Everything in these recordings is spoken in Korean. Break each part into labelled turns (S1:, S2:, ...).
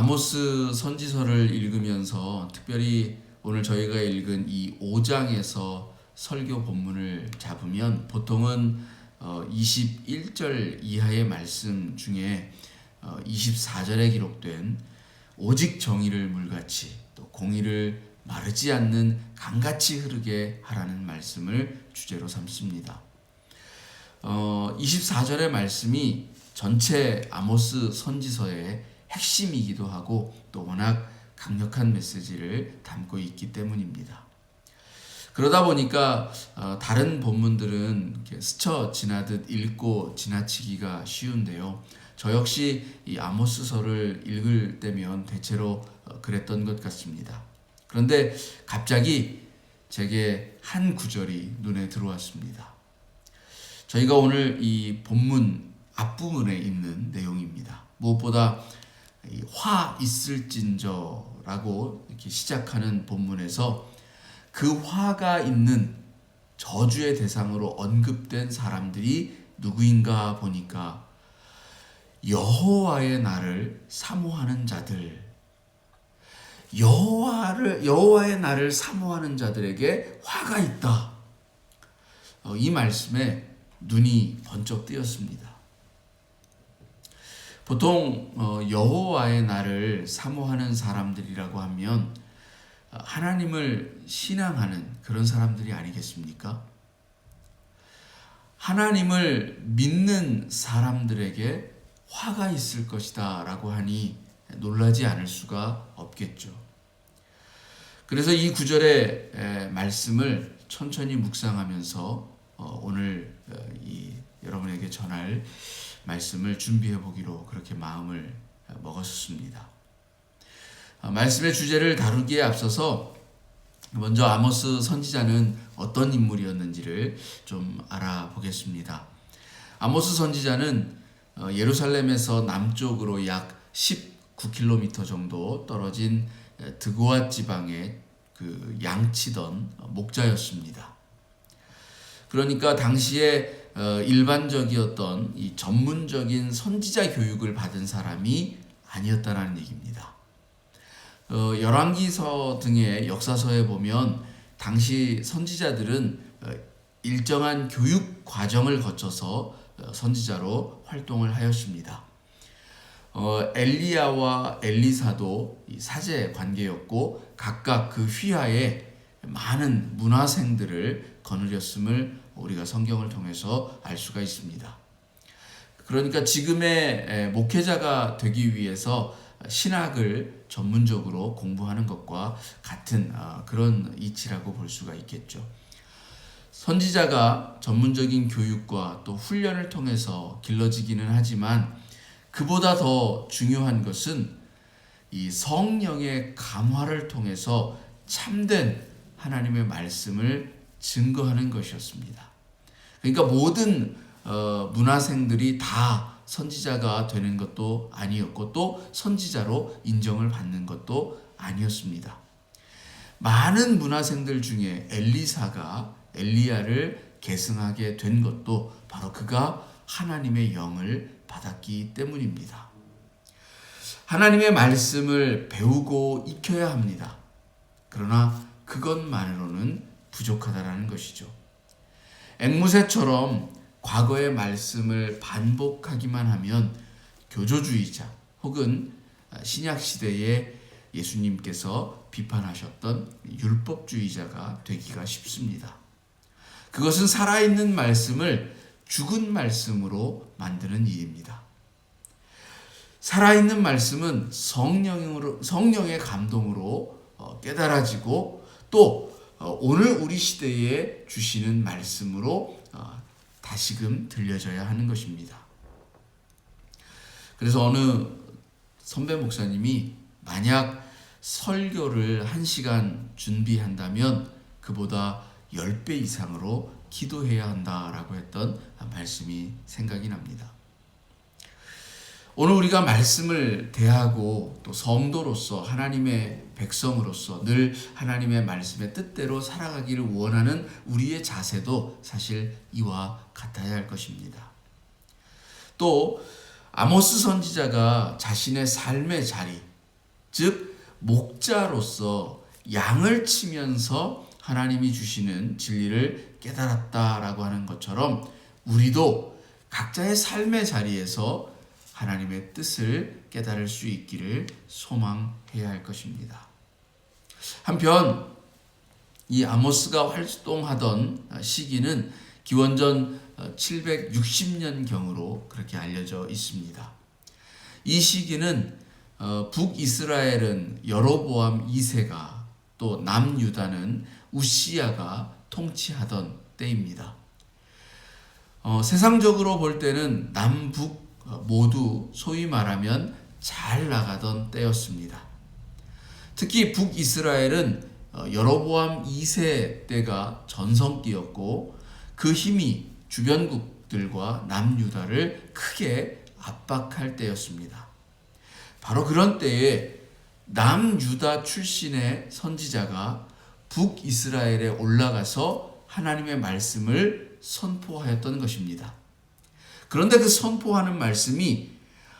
S1: 아모스 선지서를 읽으면서 특별히 오늘 저희가 읽은 이 5장에서 설교 본문을 잡으면 보통은 어, 21절 이하의 말씀 중에 어, 24절에 기록된 오직 정의를 물같이 또 공의를 마르지 않는 강같이 흐르게 하라는 말씀을 주제로 삼습니다. 어, 24절의 말씀이 전체 아모스 선지서의 핵심이기도 하고 또 워낙 강력한 메시지를 담고 있기 때문입니다. 그러다 보니까 어, 다른 본문들은 스쳐 지나듯 읽고 지나치기가 쉬운데요. 저 역시 이 아모스서를 읽을 때면 대체로 어, 그랬던 것 같습니다. 그런데 갑자기 제게 한 구절이 눈에 들어왔습니다. 저희가 오늘 이 본문 앞부분에 있는 내용입니다. 무엇보다 이 화 있을진저라고 이렇게 시작하는 본문에서 그 화가 있는 저주의 대상으로 언급된 사람들이 누구인가 보니까 여호와의 날을 사모하는 자들 여호와를 여호와의 날을 사모하는 자들에게 화가 있다. 어, 이 말씀에 눈이 번쩍 뜨였습니다. 보통 어, 여호와의 날을 사모하는 사람들이라고 하면 어, 하나님을 신앙하는 그런 사람들이 아니겠습니까? 하나님을 믿는 사람들에게 화가 있을 것이다 라고 하니 놀라지 않을 수가 없겠죠. 그래서 이 구절의 에, 말씀을 천천히 묵상하면서 어, 오늘 여러분에게 전할 말씀을 준비해 보기로 그렇게 마음을 먹었습니다. 어, 말씀의 주제를 다루기에 앞서서 먼저 아모스 선지자는 어떤 인물이었는지를 좀 알아보겠습니다. 아모스 선지자는 어, 예루살렘에서 남쪽으로 약 19km 정도 떨어진 에, 드고아 지방의 그 양치던 목자였습니다. 그러니까 당시에 어, 일반적이었던 이 전문적인 선지자 교육을 받은 사람이 아니었다라는 얘기입니다. 어, 열왕기서 등의 역사서에 보면 당시 선지자들은 어, 일정한 교육 과정을 거쳐서 어, 선지자로 활동을 하였습니다. 어, 엘리야와 엘리사도 이 사제 관계였고 각각 그 휘하에 많은 문화생들을 거느렸음을 우리가 성경을 통해서 알 수가 있습니다. 그러니까 지금의 에, 목회자가 되기 위해서 신학을 전문적으로 공부하는 것과 같은 어, 그런 이치라고 볼 수가 있겠죠. 선지자가 전문적인 교육과 또 훈련을 통해서 길러지기는 하지만 그보다 더 중요한 것은 이 성령의 감화를 통해서 참된 하나님의 말씀을 증거하는 것이었습니다. 그러니까 모든 어, 문화생들이 다 선지자가 되는 것도 아니었고 또 선지자로 인정을 받는 것도 아니었습니다. 많은 문화생들 중에 엘리사가 엘리야를 계승하게 된 것도 바로 그가 하나님의 영을 받았기 때문입니다. 하나님의 말씀을 배우고 익혀야 합니다. 그러나 그것만으로는 부족하다라는 것이죠. 앵무새처럼 과거의 말씀을 반복하기만 하면 교조주의자 혹은 신약 시대에 예수님께서 비판하셨던 율법주의자가 되기가 쉽습니다. 그것은 살아있는 말씀을 죽은 말씀으로 만드는 일입니다. 살아있는 말씀은 성령으로, 성령의 감동으로 어, 깨달아지고 또 어, 오늘 우리 시대에 주시는 말씀으로 어, 다시금 들려져야 하는 것입니다. 그래서 어느 선배 목사님이 만약 설교를 한 시간 준비한다면 그보다 10배 이상으로 기도해야 한다라고 했던 말씀이 생각이 납니다. 오늘 우리가 말씀을 대하고 또 성도로서 하나님의 백성으로서 늘 하나님의 말씀의 뜻대로 살아가기를 원하는 우리의 자세도 사실 이와 같아야 할 것입니다. 또 아모스 선지자가 자신의 삶의 자리 즉 목자로서 양을 치면서 하나님이 주시는 진리를 깨달았다라고 하는 것처럼 우리도 각자의 삶의 자리에서 하나님의 뜻을 깨달을 수 있기를 소망해야 할 것입니다. 한편 이 아모스가 활동하던 시기는 기원전 760년경으로 그렇게 알려져 있습니다. 이 시기는 어, 북이스라엘은 여로보암 2세가 또 남유다는 우시야가 통치하던 때입니다. 어, 세상적으로 볼 때는 남북 모두 소위 말하면 잘 나가던 때였습니다. 특히 북이스라엘은 어, 여로보암 2세 때가 전성기였고 그 힘이 주변국들과 남유다를 크게 압박할 때였습니다. 바로 그런 때에 남유다 출신의 선지자가 북이스라엘에 올라가서 하나님의 말씀을 선포하였던 것입니다. 그런데 그 선포하는 말씀이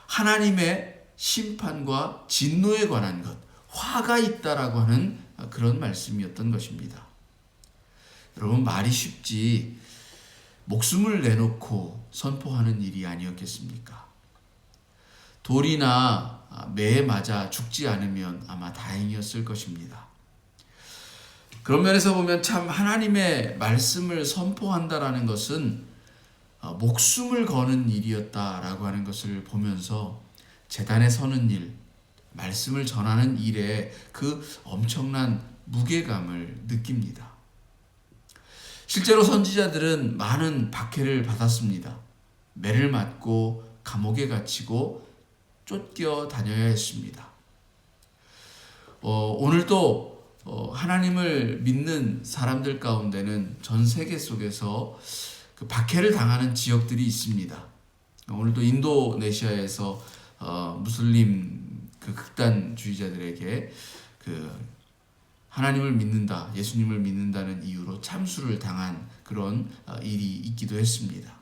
S1: 하나님의 심판과 진노에 관한 것, 화가 있다라고 하는 그런 말씀이었던 것입니다. 여러분 말이 쉽지 목숨을 내놓고 선포하는 일이 아니었겠습니까? 돌이나 매에 맞아 죽지 않으면 아마 다행이었을 것입니다. 그런 면에서 보면 참 하나님의 말씀을 선포한다라는 것은 어, 목숨을 거는 일이었다라고 하는 것을 보면서 재단에 서는 일, 말씀을 전하는 일에 그 엄청난 무게감을 느낍니다. 실제로 선지자들은 많은 박해를 받았습니다. 매를 맞고 감옥에 갇히고 쫓겨 다녀야 했습니다. 어, 오늘도 어, 하나님을 믿는 사람들 가운데는 전 세계 속에서 그 박해를 당하는 지역들이 있습니다. 오늘도 인도네시아에서 어, 무슬림 그 극단주의자들에게 그 하나님을 믿는다, 예수님을 믿는다는 이유로 참수를 당한 그런 어, 일이 있기도 했습니다.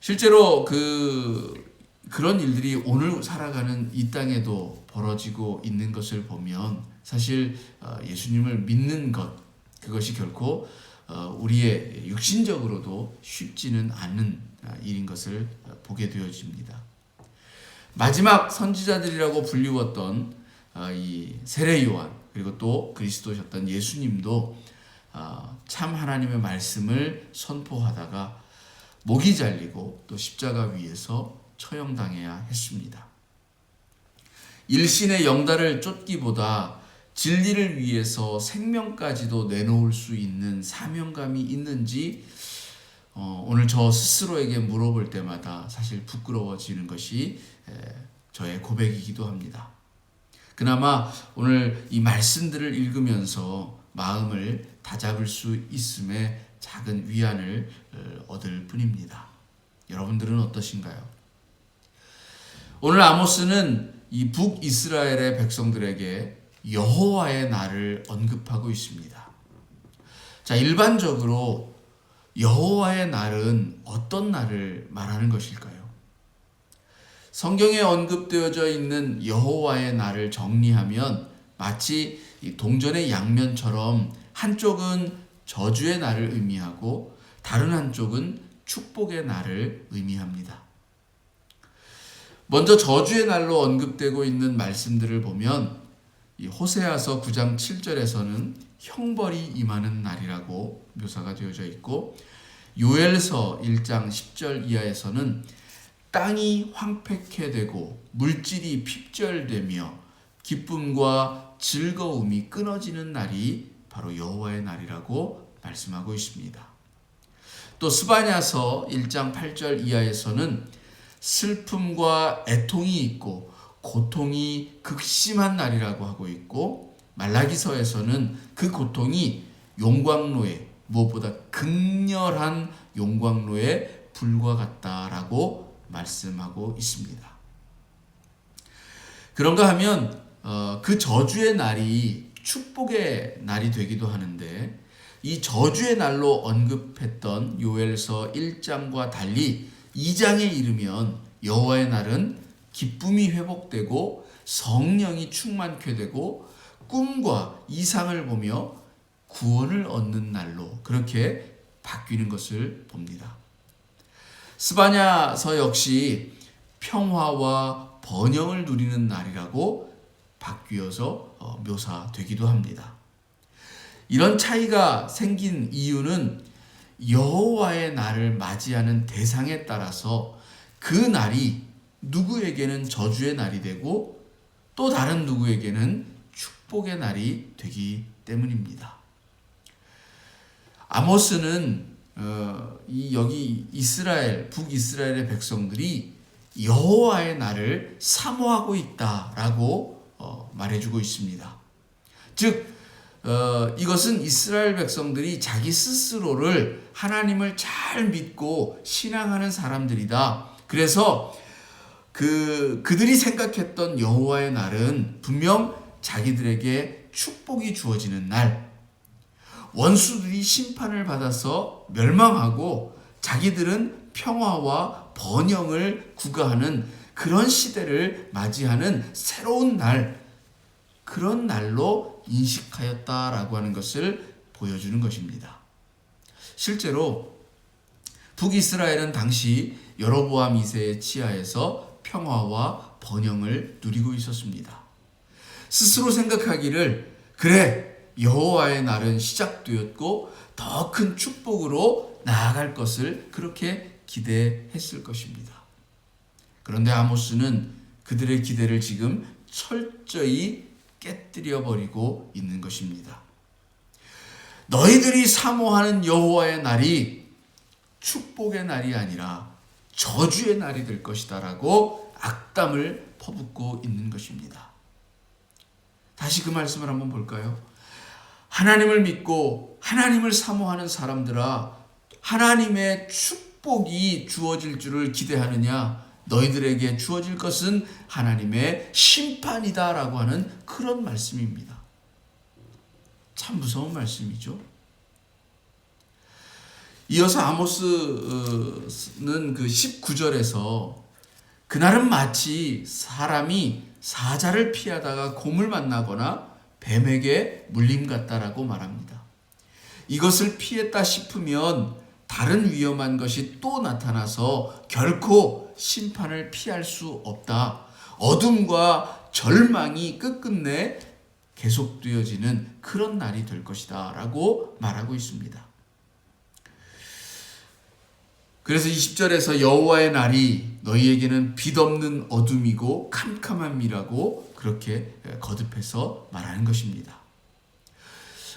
S1: 실제로 그 그런 일들이 오늘 살아가는 이 땅에도 벌어지고 있는 것을 보면 사실 어, 예수님을 믿는 것 그것이 결코 어, 우리의 육신적으로도 쉽지는 않은 일인 것을 보게 되어집니다. 마지막 선지자들이라고 불리웠던 이 세례 요한 그리고 또 그리스도셨던 예수님도 참 하나님의 말씀을 선포하다가 목이 잘리고 또 십자가 위에서 처형당해야 했습니다. 일신의 영달을 쫓기보다 진리를 위해서 생명까지도 내놓을 수 있는 사명감이 있는지 어, 오늘 저 스스로에게 물어볼 때마다 사실 부끄러워지는 것이 에, 저의 고백이기도 합니다. 그나마 오늘 이 말씀들을 읽으면서 마음을 다잡을 수 있음에 작은 위안을 어, 얻을 뿐입니다. 여러분들은 어떠신가요? 오늘 아모스는 이 북이스라엘의 백성들에게 여호와의 날을 언급하고 있습니다. 자, 일반적으로 여호와의 날은 어떤 날을 말하는 것일까요? 성경에 언급되어져 있는 여호와의 날을 정리하면 마치 동전의 양면처럼 한쪽은 저주의 날을 의미하고 다른 한쪽은 축복의 날을 의미합니다. 먼저 저주의 날로 언급되고 있는 말씀들을 보면 이 호세아서 9장 7절에서는 형벌이 임하는 날이라고 묘사가 되어져 있고 요엘서 1장 10절 이하에서는 땅이 황폐케 되고 물질이 핍절되며 기쁨과 즐거움이 끊어지는 날이 바로 여호와의 날이라고 말씀하고 있습니다. 또 스바냐서 1장 8절 이하에서는 슬픔과 애통이 있고 고통이 극심한 날이라고 하고 있고 말라기서에서는 그 고통이 용광로에 무엇보다 극렬한 용광로에 불과 같다라고 말씀하고 있습니다. 그런가 하면 어, 그 저주의 날이 축복의 날이 되기도 하는데 이 저주의 날로 언급했던 요엘서 1장과 달리 2장에 이르면 여호와의 날은 기쁨이 회복되고 성령이 충만케 되고 꿈과 이상을 보며 구원을 얻는 날로 그렇게 바뀌는 것을 봅니다. 스바냐서 역시 평화와 번영을 누리는 날이라고 바뀌어서 어, 묘사되기도 합니다. 이런 차이가 생긴 이유는 여호와의 날을 맞이하는 대상에 따라서 그 날이 누구에게는 저주의 날이 되고 또 다른 누구에게는 축복의 날이 되기 때문입니다. 아모스는 어, 이 여기 이스라엘 북이스라엘의 백성들이 여호와의 날을 사모하고 있다라고 어, 말해주고 있습니다. 즉 어, 이것은 이스라엘 백성들이 자기 스스로를 하나님을 잘 믿고 신앙하는 사람들이다. 그래서 그 그들이 생각했던 여호와의 날은 분명 자기들에게 축복이 주어지는 날, 원수들이 심판을 받아서 멸망하고 자기들은 평화와 번영을 구가하는 그런 시대를 맞이하는 새로운 날, 그런 날로 인식하였다라고 하는 것을 보여주는 것입니다. 실제로 북이스라엘은 당시 여로보암 2세의 치하에서 평화와 번영을 누리고 있었습니다. 스스로 생각하기를 그래 여호와의 날은 시작되었고 더 큰 축복으로 나아갈 것을 그렇게 기대했을 것입니다. 그런데 아모스는 그들의 기대를 지금 철저히 깨뜨려 버리고 있는 것입니다. 너희들이 사모하는 여호와의 날이 축복의 날이 아니라 저주의 날이 될 것이다라고 악담을 퍼붓고 있는 것입니다. 다시 그 말씀을 한번 볼까요? 하나님을 믿고 하나님을 사모하는 사람들아 하나님의 축복이 주어질 줄을 기대하느냐 너희들에게 주어질 것은 하나님의 심판이다라고 하는 그런 말씀입니다. 참 무서운 말씀이죠. 이어서 아모스는 그 19절에서 그날은 마치 사람이 사자를 피하다가 곰을 만나거나 뱀에게 물림 같다라고 말합니다. 이것을 피했다 싶으면 다른 위험한 것이 또 나타나서 결코 심판을 피할 수 없다. 어둠과 절망이 끝끝내 계속되어지는 그런 날이 될 것이다. 라고 말하고 있습니다. 그래서 20절에서 여호와의 날이 너희에게는 빛 없는 어둠이고 캄캄함이라고 그렇게 거듭해서 말하는 것입니다.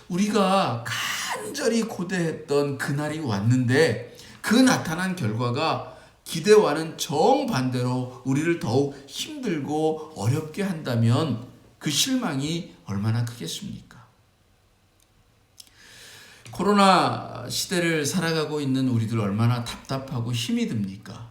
S1: 우리가 간절히 고대했던 그날이 왔는데 그 나타난 결과가 기대와는 정반대로 우리를 더욱 힘들고 어렵게 한다면 그 실망이 얼마나 크겠습니까? 코로나 시대를 살아가고 있는 우리들 얼마나 답답하고 힘이 듭니까?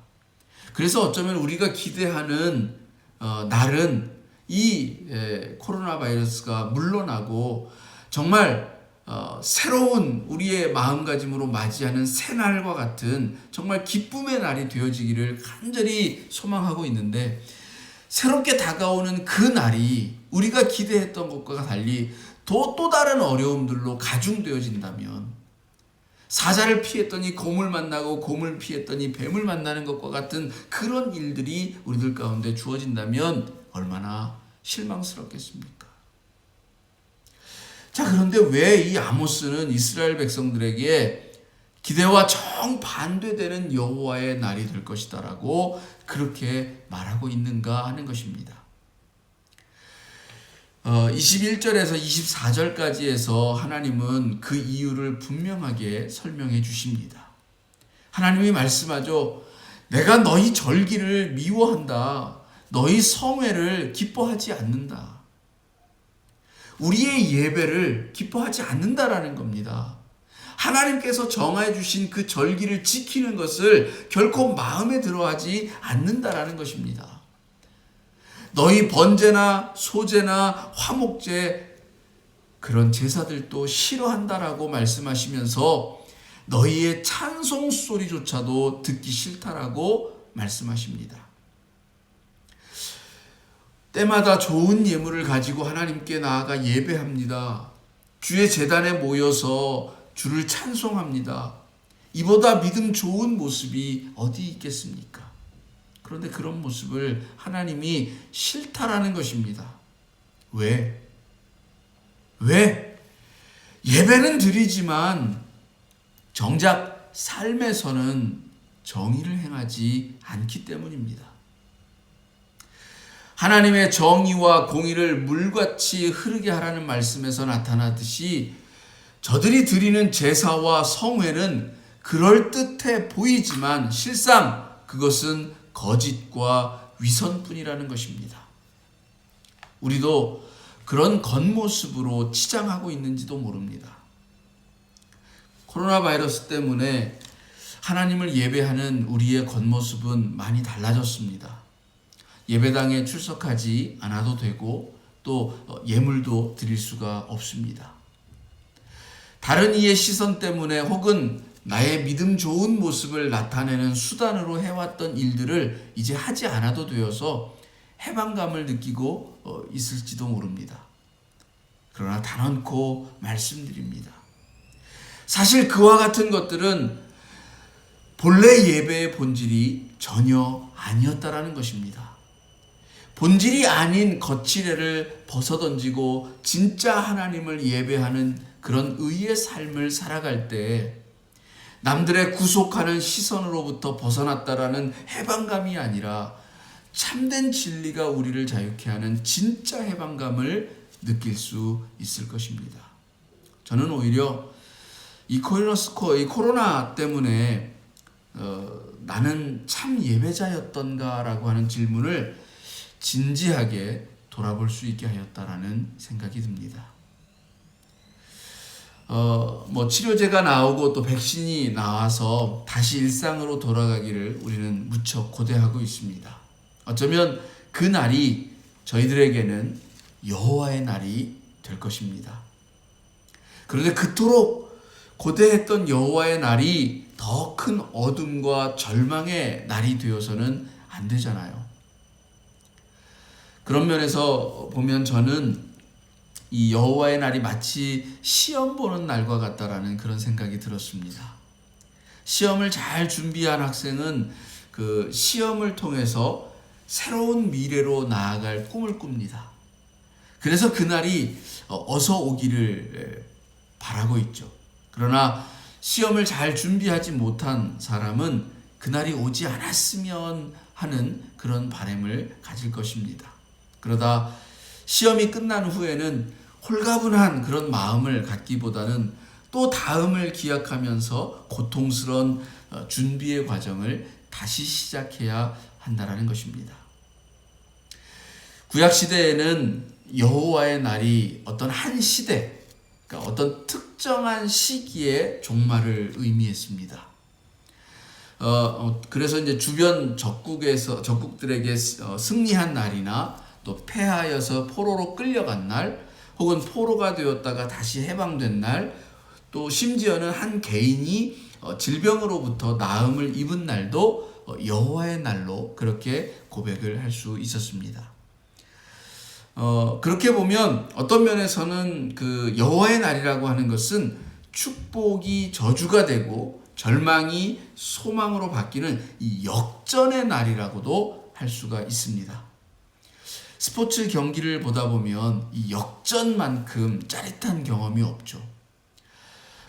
S1: 그래서 어쩌면 우리가 기대하는 어, 날은 이 에, 코로나 바이러스가 물러나고 정말 어, 새로운 우리의 마음가짐으로 맞이하는 새날과 같은 정말 기쁨의 날이 되어지기를 간절히 소망하고 있는데 새롭게 다가오는 그 날이 우리가 기대했던 것과 달리 또, 또 다른 어려움들로 가중되어진다면 사자를 피했더니 곰을 만나고 곰을 피했더니 뱀을 만나는 것과 같은 그런 일들이 우리들 가운데 주어진다면 얼마나 실망스럽겠습니까? 자, 그런데 왜 이 아모스는 이스라엘 백성들에게 기대와 정반대되는 여호와의 날이 될 것이다라고 그렇게 말하고 있는가 하는 것입니다. 어, 21절에서 24절까지에서 하나님은 그 이유를 분명하게 설명해 주십니다. 하나님이 말씀하죠. 내가 너희 절기를 미워한다. 너희 성회를 기뻐하지 않는다. 우리의 예배를 기뻐하지 않는다라는 겁니다. 하나님께서 정해 주신 그 절기를 지키는 것을 결코 마음에 들어하지 않는다라는 것입니다. 너희 번제나 소제나 화목제 그런 제사들도 싫어한다라고 말씀하시면서 너희의 찬송 소리조차도 듣기 싫다라고 말씀하십니다. 때마다 좋은 예물을 가지고 하나님께 나아가 예배합니다. 주의 재단에 모여서 주를 찬송합니다. 이보다 믿음 좋은 모습이 어디 있겠습니까? 그런데 그런 모습을 하나님이 싫다라는 것입니다. 왜? 왜? 예배는 드리지만 정작 삶에서는 정의를 행하지 않기 때문입니다. 하나님의 정의와 공의를 물같이 흐르게 하라는 말씀에서 나타나듯이 저들이 드리는 제사와 성회는 그럴듯해 보이지만 실상 그것은 거짓과 위선뿐이라는 것입니다. 우리도 그런 겉모습으로 치장하고 있는지도 모릅니다. 코로나 바이러스 때문에 하나님을 예배하는 우리의 겉모습은 많이 달라졌습니다. 예배당에 출석하지 않아도 되고 또 예물도 드릴 수가 없습니다. 다른 이의 시선 때문에 혹은 나의 믿음 좋은 모습을 나타내는 수단으로 해왔던 일들을 이제 하지 않아도 되어서 해방감을 느끼고 어, 있을지도 모릅니다. 그러나 단언코 말씀드립니다. 사실 그와 같은 것들은 본래 예배의 본질이 전혀 아니었다라는 것입니다. 본질이 아닌 거칠애를 벗어던지고 진짜 하나님을 예배하는 그런 의의 삶을 살아갈 때 남들의 구속하는 시선으로부터 벗어났다라는 해방감이 아니라 참된 진리가 우리를 자유케 하는 진짜 해방감을 느낄 수 있을 것입니다. 저는 오히려 이 코로나스 코, 이 코로나 때문에 어, 나는 참 예배자였던가라고 하는 질문을 진지하게 돌아볼 수 있게 하였다라는 생각이 듭니다. 어, 뭐 치료제가 나오고 또 백신이 나와서 다시 일상으로 돌아가기를 우리는 무척 고대하고 있습니다. 어쩌면 그 날이 저희들에게는 여호와의 날이 될 것입니다. 그런데 그토록 고대했던 여호와의 날이 더 큰 어둠과 절망의 날이 되어서는 안 되잖아요. 그런 면에서 보면 저는 이 여호와의 날이 마치 시험 보는 날과 같다라는 그런 생각이 들었습니다. 시험을 잘 준비한 학생은 그 시험을 통해서 새로운 미래로 나아갈 꿈을 꿉니다. 그래서 그날이 어서 오기를 바라고 있죠. 그러나 시험을 잘 준비하지 못한 사람은 그날이 오지 않았으면 하는 그런 바램을 가질 것입니다. 그러다 시험이 끝난 후에는 홀가분한 그런 마음을 갖기보다는 또 다음을 기약하면서 고통스러운 어, 준비의 과정을 다시 시작해야 한다라는 것입니다. 구약 시대에는 여호와의 날이 어떤 한 시대, 그러니까 어떤 특정한 시기의 종말을 의미했습니다. 어, 어, 그래서 이제 주변 적국에서 적국들에게 어, 승리한 날이나 또 패하여서 포로로 끌려간 날, 혹은 포로가 되었다가 다시 해방된 날, 또 심지어는 한 개인이 어, 질병으로부터 나음을 입은 날도 어, 여호와의 날로 그렇게 고백을 할 수 있었습니다. 어, 그렇게 보면 어떤 면에서는 그 여호와의 날이라고 하는 것은 축복이 저주가 되고 절망이 소망으로 바뀌는 이 역전의 날이라고도 할 수가 있습니다. 스포츠 경기를 보다 보면 이 역전만큼 짜릿한 경험이 없죠.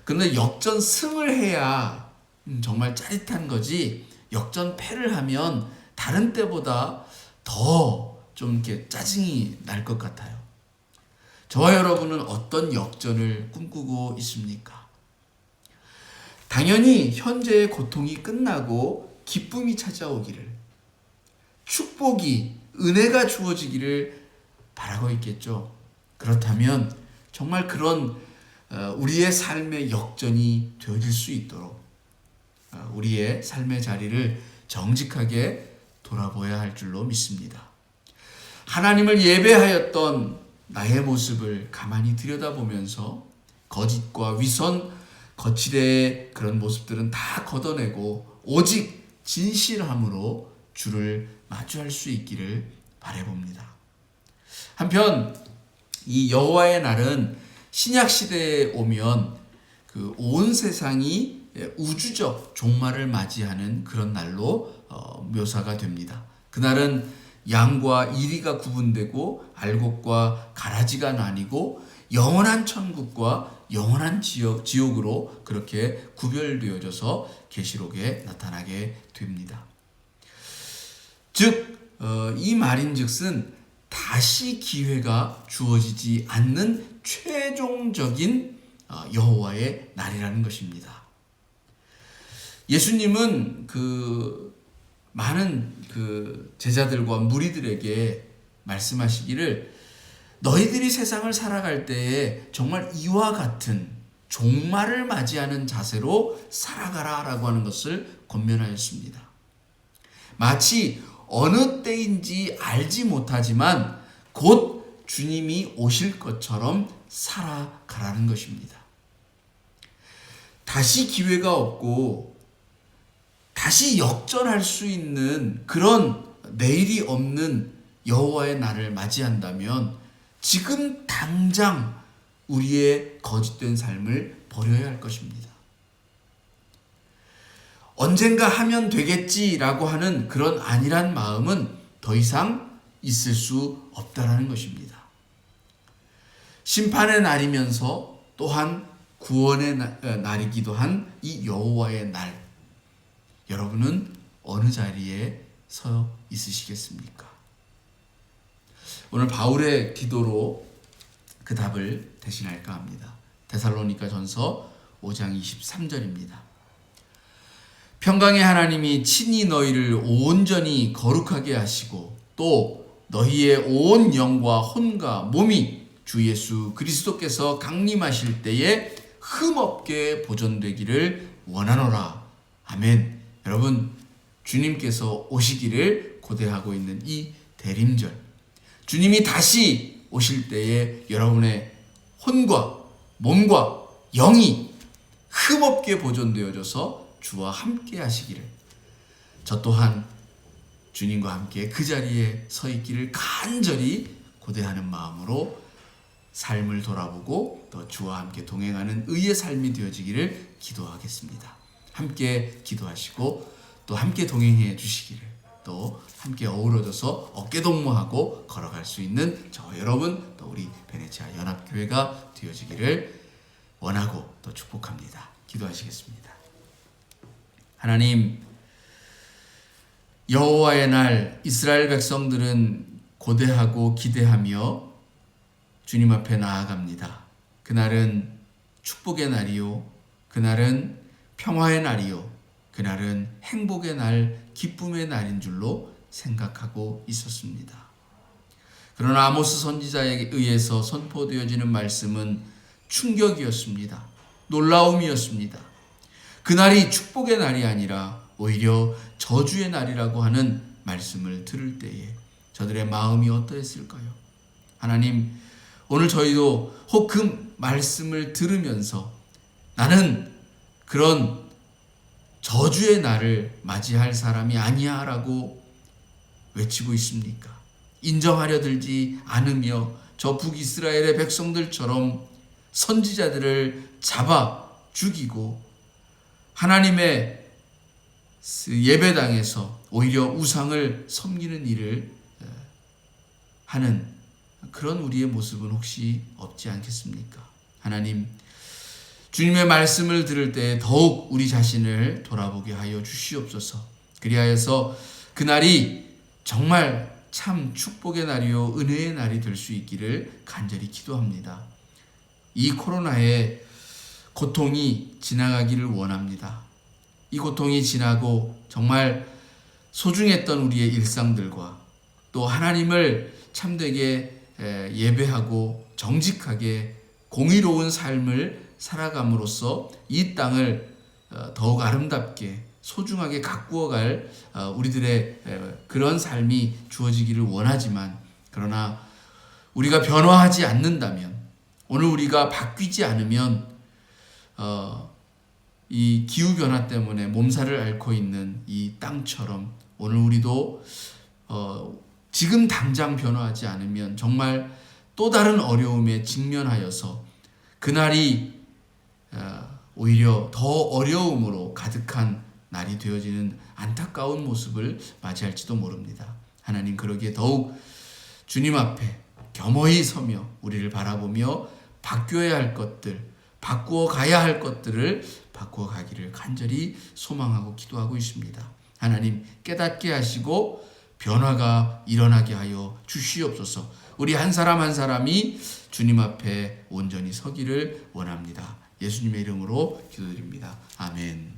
S1: 그런데 역전 승을 해야 음, 정말 짜릿한 거지 역전 패를 하면 다른 때보다 더 좀 이렇게 짜증이 날 것 같아요. 저와 여러분은 어떤 역전을 꿈꾸고 있습니까? 당연히 현재의 고통이 끝나고 기쁨이 찾아오기를 축복이 은혜가 주어지기를 바라고 있겠죠. 그렇다면 정말 그런 어, 우리의 삶의 역전이 되어질 수 있도록 어, 우리의 삶의 자리를 정직하게 돌아보야 할 줄로 믿습니다. 하나님을 예배하였던 나의 모습을 가만히 들여다보면서 거짓과 위선, 거칠의 그런 모습들은 다 걷어내고 오직 진실함으로 주를 마주할 수 있기를 바래봅니다. 한편 이 여호와의 날은 신약 시대에 오면 그 온 세상이 우주적 종말을 맞이하는 그런 날로 어, 묘사가 됩니다. 그날은 양과 이리가 구분되고 알곡과 가라지가 나뉘고 영원한 천국과 영원한 지옥, 지옥으로 그렇게 구별되어져서 계시록에 나타나게 됩니다. 즉, 어, 이 말인즉슨 다시 기회가 주어지지 않는 최종적인 어, 여호와의 날이라는 것입니다. 예수님은 그 많은 그 제자들과 무리들에게 말씀하시기를 너희들이 세상을 살아갈 때에 정말 이와 같은 종말을 맞이하는 자세로 살아가라라고 하는 것을 권면하였습니다. 마치 어느 때인지 알지 못하지만 곧 주님이 오실 것처럼 살아가라는 것입니다. 다시 기회가 없고 다시 역전할 수 있는 그런 내일이 없는 여호와의 날을 맞이한다면 지금 당장 우리의 거짓된 삶을 버려야 할 것입니다. 언젠가 하면 되겠지라고 하는 그런 안일한 마음은 더 이상 있을 수 없다라는 것입니다. 심판의 날이면서 또한 구원의 날이기도 한 이 여호와의 날. 여러분은 어느 자리에 서 있으시겠습니까? 오늘 바울의 기도로 그 답을 대신할까 합니다. 데살로니가 전서 5장 23절입니다. 평강의 하나님이 친히 너희를 온전히 거룩하게 하시고 또 너희의 온 영과 혼과 몸이 주 예수 그리스도께서 강림하실 때에 흠없게 보존되기를 원하노라. 아멘. 여러분, 주님께서 오시기를 고대하고 있는 이 대림절. 주님이 다시 오실 때에 여러분의 혼과 몸과 영이 흠없게 보존되어져서 주와 함께 하시기를 저 또한 주님과 함께 그 자리에 서 있기를 간절히 고대하는 마음으로 삶을 돌아보고 또 주와 함께 동행하는 의의 삶이 되어지기를 기도하겠습니다. 함께 기도하시고 또 함께 동행해 주시기를 또 함께 어우러져서 어깨 동무하고 걸어갈 수 있는 저 여러분 또 우리 베네치아 연합교회가 되어지기를 원하고 또 축복합니다. 기도하시겠습니다. 하나님 여호와의 날 이스라엘 백성들은 고대하고 기대하며 주님 앞에 나아갑니다. 그날은 축복의 날이요. 그날은 평화의 날이요. 그날은 행복의 날, 기쁨의 날인 줄로 생각하고 있었습니다. 그러나 아모스 선지자에 의해서 선포되어지는 말씀은 충격이었습니다. 놀라움이었습니다. 그날이 축복의 날이 아니라 오히려 저주의 날이라고 하는 말씀을 들을 때에 저들의 마음이 어떠했을까요? 하나님, 오늘 저희도 혹 그 말씀을 들으면서 나는 그런 저주의 날을 맞이할 사람이 아니야 라고 외치고 있습니까? 인정하려 들지 않으며 저 북이스라엘의 백성들처럼 선지자들을 잡아 죽이고 하나님의 예배당에서 오히려 우상을 섬기는 일을 하는 그런 우리의 모습은 혹시 없지 않겠습니까? 하나님, 주님의 말씀을 들을 때 더욱 우리 자신을 돌아보게 하여 주시옵소서. 그리하여서 그날이 정말 참 축복의 날이요 은혜의 날이 될 수 있기를 간절히 기도합니다. 이 코로나의 고통이 지나가기를 원합니다. 이 고통이 지나고 정말 소중했던 우리의 일상들과 또 하나님을 참되게 예배하고 정직하게 공의로운 삶을 살아감으로써 이 땅을 어, 더욱 아름답게 소중하게 가꾸어갈 어, 우리들의 그런 삶이 주어지기를 원하지만 그러나 우리가 변화하지 않는다면 오늘 우리가 바뀌지 않으면 어, 이 기후 변화 때문에 몸살을 앓고 있는 이 땅처럼 오늘 우리도 지금 당장 변화하지 않으면 정말 또 다른 어려움에 직면하여서 그날이 어, 오히려 더 어려움으로 가득한 날이 되어지는 안타까운 모습을 맞이할지도 모릅니다. 하나님 그러기에 더욱 주님 앞에 겸허히 서며 우리를 바라보며 바뀌어야 할 것들, 바꾸어 가야 할 것들을 바꾸어 가기를 간절히 소망하고 기도하고 있습니다. 하나님 깨닫게 하시고 변화가 일어나게 하여 주시옵소서. 우리 한 사람 한 사람이 주님 앞에 온전히 서기를 원합니다. 예수님의 이름으로 기도드립니다. 아멘.